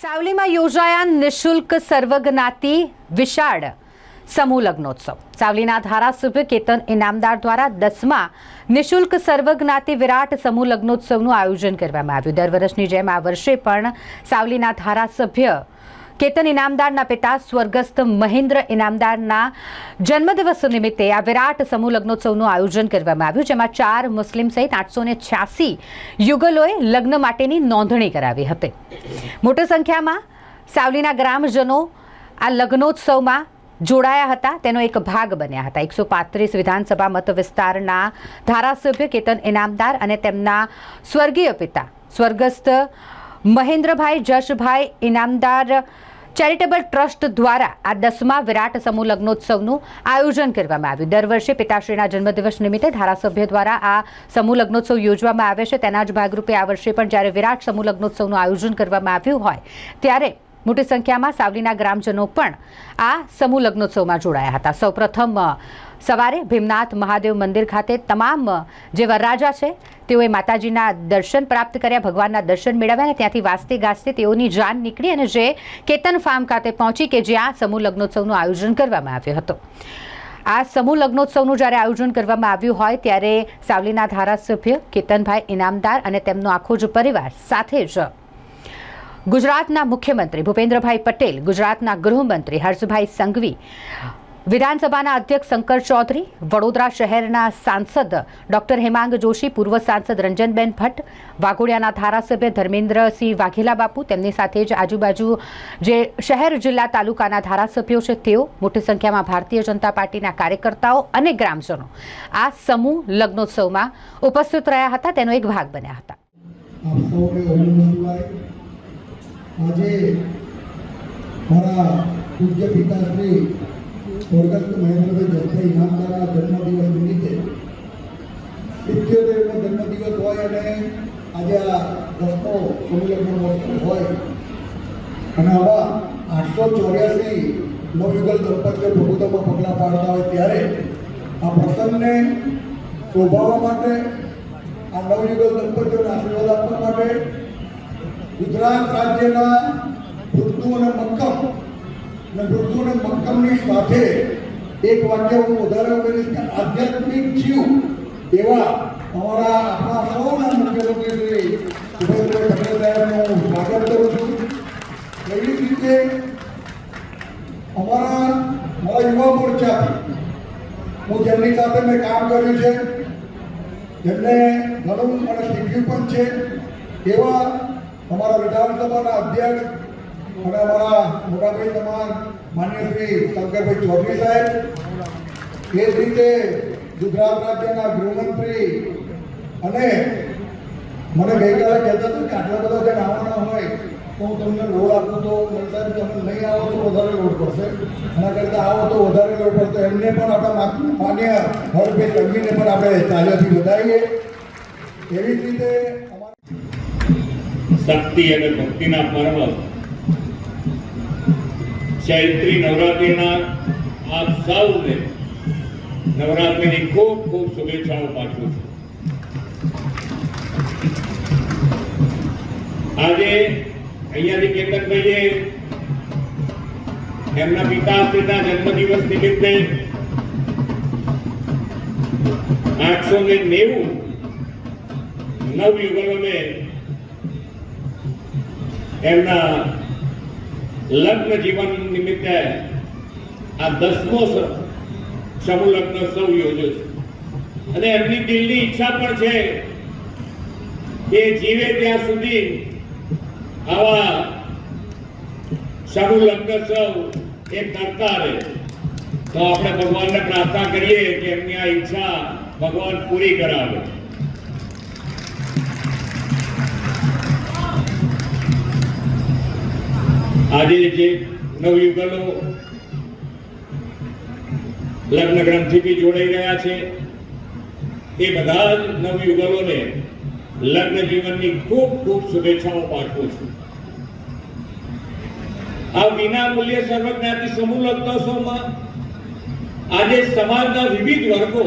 સાવલીમાં યોજાયા નિઃશુલ્ક સર્વજ્ઞાતિ વિશાળ સમૂહ લગ્નોત્સવ. સાવલીના ધારાસભ્ય કેતન ઇનામદાર દ્વારા દસમા નિઃશુલ્ક સર્વજ્ઞાતિ વિરાટ સમૂહ લગ્નોત્સવનું આયોજન કરવામાં આવ્યું. દર વર્ષની જેમ આ વર્ષે પણ સાવલીના ધારાસભ્ય કેતન ઇનામદારના પિતા સ્વર્ગસ્થ મહેન્દ્ર ઇનામદારના જન્મદિવસ નિમિત્તે આ વિરાટ સમૂહ લગ્નોત્સવનું આયોજન કરવામાં આવ્યું, જેમાં ચાર મુસ્લિમ સહિત આઠસો ને છ્યાસી યુગલોએ લગ્ન માટેની નોંધણી કરાવી હતી. મોટી સંખ્યામાં સાવલીના ગ્રામજનો આ લગ્નોત્સવમાં જોડાયા હતા, તેનો એક ભાગ બન્યા હતા. એકસો પાંત્રીસ વિધાનસભા મત વિસ્તારના ધારાસભ્ય કેતન ઇનામદાર અને તેમના સ્વર્ગીય પિતા સ્વર્ગસ્થ મહેન્દ્રભાઈ જશભાઈ ઇનામદાર ચેરિટેબલ ટ્રસ્ટ દ્વારા આ દસમા વિરાટ સમૂહ લગ્નોત્સવનું આયોજન કરવામાં આવ્યું. દર વર્ષે પિતાશ્રીના જન્મદિવસ નિમિત્તે ધારાસભ્ય દ્વારા આ સમૂહ લગ્નોત્સવ યોજવામાં આવે છે. તેના જ ભાગરૂપે આ વર્ષે પણ જ્યારે વિરાટ સમૂહ લગ્નોત્સવનું આયોજન કરવામાં આવ્યું હોય, ત્યારે મોટી સંખ્યામાં સાવલીના ગ્રામજનો પણ આ સમૂહ લગ્નોત્સવમાં જોડાયા હતા. સૌપ્રથમ સવારે ભીમનાથ મહાદેવ મંદિર ખાતે તમામ, જે વરરાજા છે, તેઓએ માતાજીના દર્શન પ્રાપ્ત કર્યા, ભગવાનના દર્શન મેળવ્યા અને ત્યાંથી વાસ્તે ગાજતે તેઓની જાન નીકળી અને જે કેતન ફાર્મ ખાતે પહોંચી કે જ્યાં સમૂહ લગ્નોત્સવનું આયોજન કરવામાં આવ્યું હતું. આ સમૂહ લગ્નોત્સવનું જ્યારે આયોજન કરવામાં આવ્યું હોય ત્યારે સાવલીના ધારાસભ્ય કેતનભાઈ ઇનામદાર અને તેમનો આખો જ પરિવાર સાથે જ ગુજરાતના મુખ્યમંત્રી ભૂપેન્દ્રભાઈ પટેલ, ગુજરાતના ગૃહમંત્રી હર્ષભાઈ સંઘવી વિધાનસભાના અધ્યક્ષ શંકર ચૌધરી, વડોદરા શહેરના સાંસદ ડોક્ટર હેમાંગ જોશી, પૂર્વ સાંસદ રંજનબેન ભટ્ટ, વાઘોડિયાના ધારાસભ્ય ધર્મેન્દ્રસિંહ વાઘેલા બાપુ, તેમની સાથે જ આજુબાજુ જે શહેર, જિલ્લા તાલુકાના ધારાસભ્યો છે તેઓ, મોટી સંખ્યામાં ભારતીય જનતા પાર્ટીના કાર્યકર્તાઓ અને ગ્રામજનો આ સમૂહ લગ્નોત્સવમાં ઉપસ્થિત રહ્યા હતા. તેનો એક ભાગ બન્યા હતા. મારા પૂજ્ય પિતાશ્રી સ્વર્ગસ્થ મહેન્દ્રભાઈ જસભાઈ ઇનામદારના જન્મદિવસ નિમિત્તે સિત્યોતેરમો જન્મદિવસ હોય અને આજે આ દસમો સમુલગ્ન વસ્તુ હોય. અને આવા આઠસો ચોર્યાસી નવયુગલ દંપતીઓ પ્રભુત્વમાં પગલાં પાડતા હોય ત્યારે આ પ્રસંગને શોભાવવા માટે, આ નવયુગલ દંપતીઓને આશીર્વાદ આપવા માટે ગુજરાત રાજ્યના મૃદુ અને મક્કમ અને મૃદુ અને મક્કમની સાથે એક વાક્ય હું વધારે કરીશ કે આધ્યાત્મિક જીવ એવા અમારા આપણા સૌના મુખ્યમંત્રી શ્રી હું સ્વાગત કરું છું. એવી રીતે અમારા મારા યુવા મોરચાથી હું જેમની સાથે મેં કામ કર્યું છે, જેમને ઘણું મને શીખ્યું પણ છે, એવા અમારા વિધાનસભાના અધ્યક્ષ અને અમારા મોટાભાઈ તમાર માન્ય શ્રી શંકરભાઈ ચૌધરી સાહેબ, એ જ રીતે ગુજરાત રાજ્યના ગૃહમંત્રી અને મને ગઈકાલે કહેતા હતા કે આટલા બધા જણ આવવાના હોય, તો હું તમને લોડ આપું તો મને તમે નહીં આવો તો વધારે લોડ પડશે. એના કરતાં આવો તો વધારે લોડ પડશે. એમને પણ આપણા માન્ય હરભાઈ તંગીને પણ આપણે ચાલ્યાથી વધારીએ. એવી જ રીતે શક્તિ અને ભક્તિના પર્વ ચૈત્રી નવરાત્રિના આપ સૌને નવરાત્રિની ખૂબ ખૂબ શુભેચ્છાઓ પાઠવું છું. આજે અહીંયાથી કેતનભાઈએ એમના પિતાશ્રીના જન્મદિવસ નિમિત્તે આઠસો ને નેવું નવયુગલોને એમના લગ્ન જીવન નિમિત્તે આ દસમો સમૂહ લગ્ન સૌ યોજ્યો છે. અને એમની દિલની ઈચ્છા પણ છે કે જીવે ત્યાં સુધી આવા સમૂહ લગ્ન સૌ એ કરતા રહે. તો આપણે ભગવાનને પ્રાર્થના કરીએ કે એમની આ ઈચ્છા ભગવાન પૂરી કરાવે. આજે જે નવયુગલો લગ્ન ગ્રંથિથી જોડાઈ રહ્યા છે, એ બધા જ નવયુગલોને લગ્ન જીવનની ખૂબ ખૂબ શુભેચ્છાઓ પાઠવું છું. આ વિના મૂલ્ય સર્વજ્ઞાતિ સમૂહ લગ્નોત્સવમાં આજે સમાજના વિવિધ વર્ગો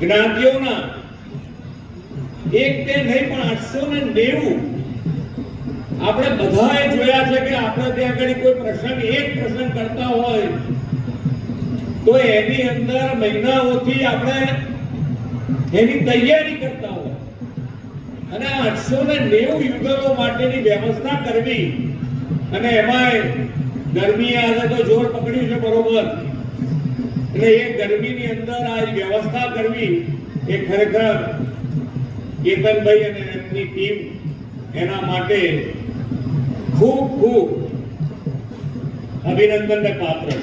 જ્ઞાતિઓના એક તે નહીં પણ આઠસો ને નેવું આપણે બધાએ જોયા છે કે આપણે ત્યાં આગળ કોઈ પ્રસંગ, એક પ્રસંગ કરતા હોય, તો એની અંદર મહિનાઓથી આપણે એની તૈયારી કરતા હોય. અને આઠસો ને નેવું યુગલો માટેની વ્યવસ્થા કરવી. અને એમાંય ગરમી આજે તો જોર પકડ્યું છે બરોબર. એટલે એ ગરમીની અંદર આ વ્યવસ્થા કરવી એ ખરેખર કેતનભાઈ અને એમની ટીમ એના માટે ખૂબ ખૂબ અભિનંદનને પાત્ર છે.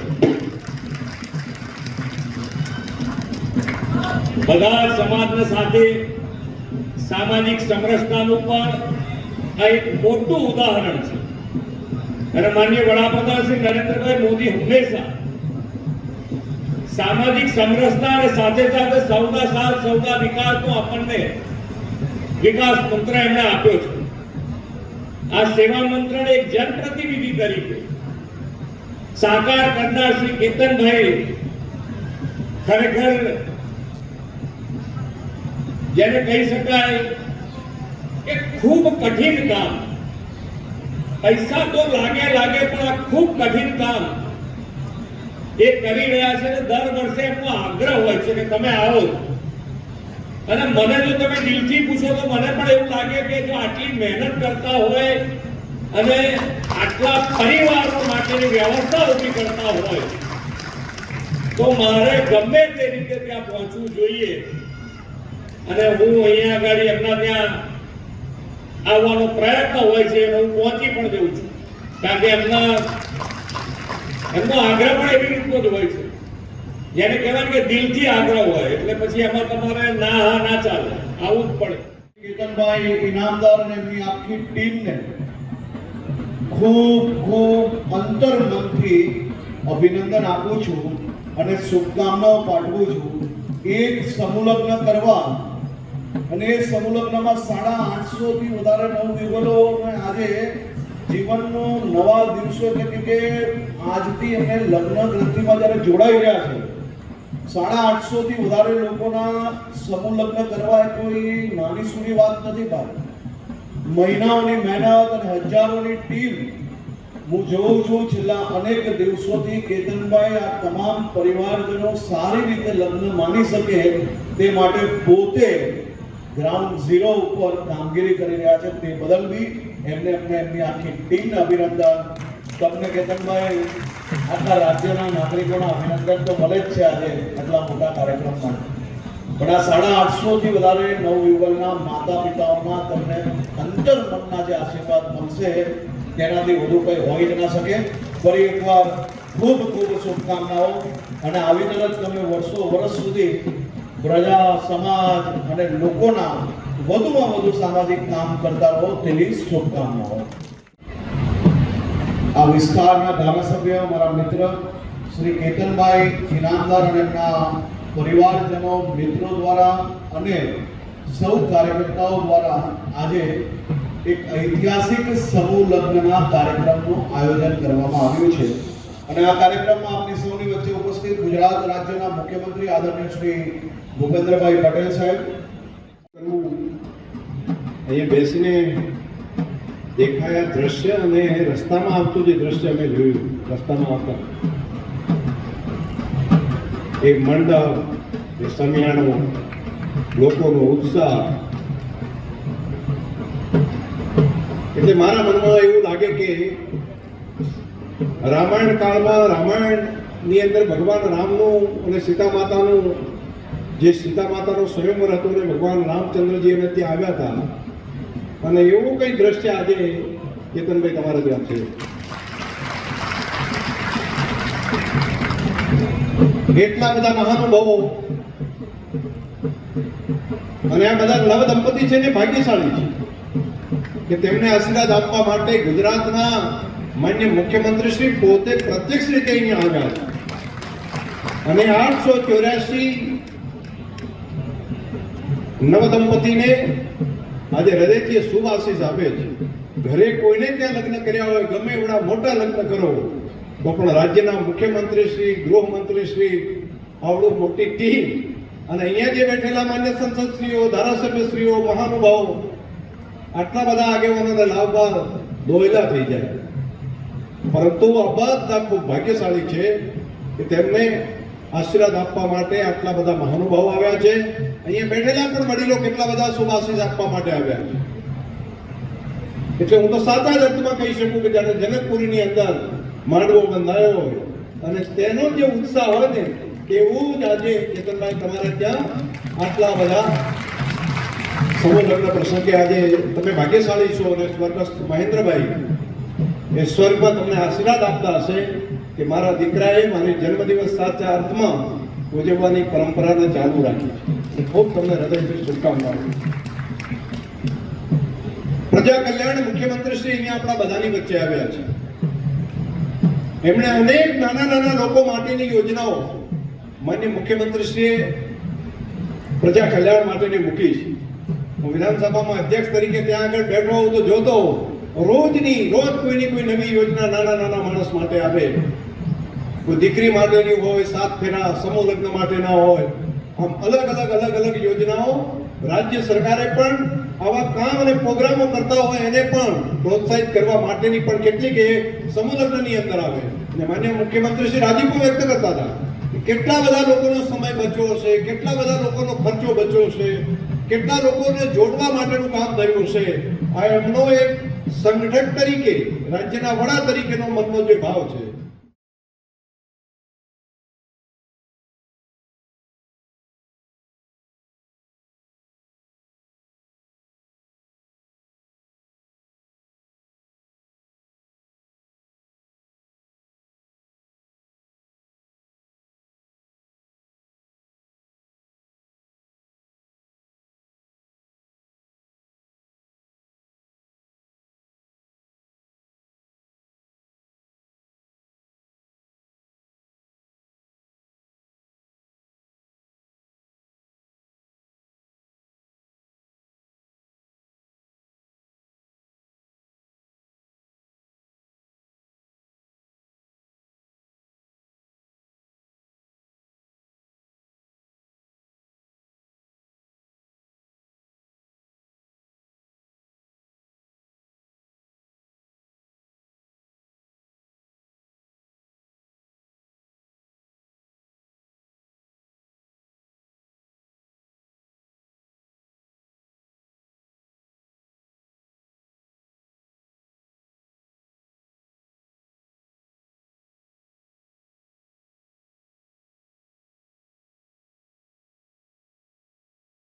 બધા સમાજને સાથે સામાજિક સમરસતાનું પણ આ એક મોટું ઉદાહરણ છે. અને માન્ય વડાપ્રધાન શ્રી નરેન્દ્રભાઈ મોદી હંમેશા સામાજિક સમરસતા અને સાથે સાથે સૌના સાથ સૌના વિકાસનો આપણને વિકાસ મંત્ર એમણે આપ્યો છે. આ સેવા મંત્રણ એક જનપ્રતિનિધિ તરીકે સાકાર કરનાર શ્રી કેતનભાઈ ખરેખર જેને કહી શકાય કે ખૂબ કઠિન કામ, પૈસા તો લાગે લાગે પણ આ ખૂબ કઠિન કામ એ કરી રહ્યા છે દર વર્ષે એમનો આગ્રહ હોય છે કે તમે આવો. અને મને જો તમે દિલથી પૂછો તો મને પણ એવું લાગે કે જો આટલી મહેનત કરતા હોય અને આટલા પરિવારો માટેની વ્યવસ્થા ઊભી કરતા હોય, તો મારે ગમે તે રીતે ત્યાં પહોંચવું જોઈએ. અને હું અહીંયા આગળ એમના ત્યાં આવવાનો પ્રયત્ન હોય છે અને હું પહોંચી પણ જઉં છું. કારણ કે એમના એમનો આગ્રહ પણ એવી રીતનો જ હોય છે. જેને કહેવાય કે દિલથી આગ્રહ હોય, એટલે પછી એમાં તમારે ના હા, ના ચાલે. આવું જ પડે. કેતનભાઈ ઇનામદાર અને એમની આખી ટીમને ખૂબ ખૂબ અંતરમનથી અભિનંદન આપું છું અને શુભકામનાઓ પાઠવું છું. એક સમૂહલગ્ન કરવા અને એ સમૂહલગ્નમાં સાડા આઠસો થી વધારે નવયુગલો આજે જીવનનો નવા દિવસો કે આજથી એમને લગ્ન ગ્રંથિમાં જ્યારે જોડાઈ રહ્યા છે સાડા આઠસો થી વધારે લોકોના સમૂહ લગ્ન કરવા એ કોઈ નાની સૂની વાત નથી ભાઈ મહિનાઓની મહેનત અને હજારોની ટીમ. હું જોઉં છું, છેલ્લા અનેક દિવસોથી કેતનભાઈ આ તમામ પરિવારજનો સારી રીતે લગ્ન માની શકે તે માટે પોતે ગ્રાઉન્ડ ઝીરો ઉપર કામગીરી કરી રહ્યા છે. તે બદલ બી એમને એમને એમની આખી ટીમને અભિનંદન. તમને કેતનભાઈ આખા રાજ્યના નાગરિકોના અભિનંદન તો મળે જ છે આજે આટલા મોટા કાર્યક્રમમાં. પણ આ સાડા આઠસો થી વધારે નવયુગલના માતા પિતાઓના તમને અંતરમનના જે આશીર્વાદ મળશે, તેનાથી વધુ કંઈ હોઈ જ ના શકે. ફરી એકવાર ખૂબ ખૂબ શુભકામનાઓ. અને આવી તરત તમે વર્ષો, વર્ષ સુધી પ્રજા, સમાજ અને લોકોના વધુમાં વધુ સામાજિક કામ કરતા રહો તેવી શુભકામનાઓ. આ વિસ્તારના ધારાસભ્ય મારા મિત્ર શ્રી કેતનભાઈ ઇનામદાર અને એમના પરિવારજનો, મિત્રો દ્વારા અને સૌ કાર્યકર્તાઓ દ્વારા આજે એક ઐતિહાસિક સમૂહ લગ્નના કાર્યક્રમનું આયોજન કરવામાં આવ્યું છે. અને આ કાર્યક્રમમાં આપની સૌની વચ્ચે ઉપસ્થિત ગુજરાત રાજ્યના મુખ્યમંત્રી આદરણીય શ્રી ભૂપેન્દ્રભાઈ પટેલ સાહેબ. અહીંયા બેસીને દેખાયા દ્રશ્ય અને રસ્તામાં આવતું જે દ્રશ્ય અમે જોયું, રસ્તામાં આવતા. એ મંડપ એ સમિયાણો, લોકોનો ઉત્સાહ. એટલે મારા મનમાં એવું લાગે કે રામાયણ કાળમાં રામાયણની અંદર ભગવાન રામનું અને સીતા માતાનું, જે સીતા માતાનો સ્વયંવર હતો ને ભગવાન રામચંદ્રજી અને ત્યાં આવ્યા હતા અને એવું કઈ દ્રશ્ય આજે કેતનભાઈ તમારા ત્યાં છે. એટલા બધા મહાનુભાવો અને આ બધા નવ દંપતી છે ને ભાગ્યશાળી છે. કે તેમને આશીર્વાદ આપવા માટે ગુજરાતના માન્ય મુખ્યમંત્રી શ્રી પોતે પ્રત્યક્ષ રીતે અહીંયા આવ્યા અને આઠસો ચોર્યાસી નવદંપતિને આજે હૃદયથી શુભ આશીષ આપે છે. ઘરે કોઈને ત્યાં લગ્ન કર્યા હોય, ગમે એવડા મોટા લગ્ન કરો. તો પણ રાજ્યના મુખ્યમંત્રી શ્રી, ગૃહમંત્રી શ્રી, આવડું મોટી ટીમ અને અહીંયા જે બેઠેલા માન્ય સંસદશ્રીઓ, ધારાસભ્યશ્રીઓ, મહાનુભાવો, આટલા બધા આગેવાનોને લાવવા દોયલા થઈ જાય. પરંતુ આ બધા ખૂબ ભાગ્યશાળી છે કે તેમને આશીર્વાદ આપવા માટે આટલા બધા મહાનુભાવ આવ્યા છે. અહીંયા બેઠેલા પણ વડીલો કેટલા બધા શુભ આશીષ આપવા માટે આવ્યા છે. એટલે હું તો સાચા જ અર્થમાં કહી શકું કે જ્યારે જનકપુરીની અંદર માંડવો બંધાયો હોય અને તેનો જે ઉત્સાહ હોય ને, તેવું જ આજે કેતનભાઈ તમારે ત્યાં આટલા બધા લગ્ન પ્રસંગે આજે તમે ભાગ્યશાળી છો અને સ્વર્ગસ્થ મહેન્દ્રભાઈ એ સ્વર્ગમાં તમને આશીર્વાદ આપતા હશે. કે મારા દીકરાએ મારી જન્મદિવસ સાચા અર્થમાં ઉજવવાની પરંપરાને ચાલુ રાખી છે. ખૂબ તમને હૃદયથી શુભકામનાઓ પ્રજા કલ્યાણ મુખ્યમંત્રી શ્રી અહીંયા આપણા બધાની વચ્ચે આવ્યા છે. એમણે અનેક નાના નાના લોકો માટેની યોજનાઓ માન્ય મુખ્યમંત્રીશ્રીએ પ્રજા કલ્યાણ માટેની મૂકી છે. હું વિધાનસભામાં અધ્યક્ષ તરીકે ત્યાં આગળ બેઠો હોઉં તો જોતો હોઉં. રોજની, રોજ કોઈની કોઈ નવી યોજના નાના નાના માણસ માટે આવે કોઈ દીકરી માટેની હોય, સાત ફેરા સમૂહ લગ્ન માટેના હોય, આમ અલગ અલગ અલગ અલગ યોજનાઓ રાજ્ય સરકારે પણ આવા કામ અને પ્રોગ્રામો કરતા હોય એને પણ પ્રોત્સાહિત કરવા માટેની પણ કેટલીક એ સમૂહ અંદર આવે. અને માન્ય મુખ્યમંત્રી શ્રી રાજીપો વ્યક્ત કરતા હતા કેટલા બધા લોકોનો સમય બચ્યો હશે, કેટલા બધા લોકોનો ખર્ચો બચ્યો હશે, કેટલા લોકોને જોડવા માટેનું કામ થયું હશે. આ એમનો એક સંગઠક તરીકે રાજ્યના વડા તરીકેનો મનનો જે ભાવ છે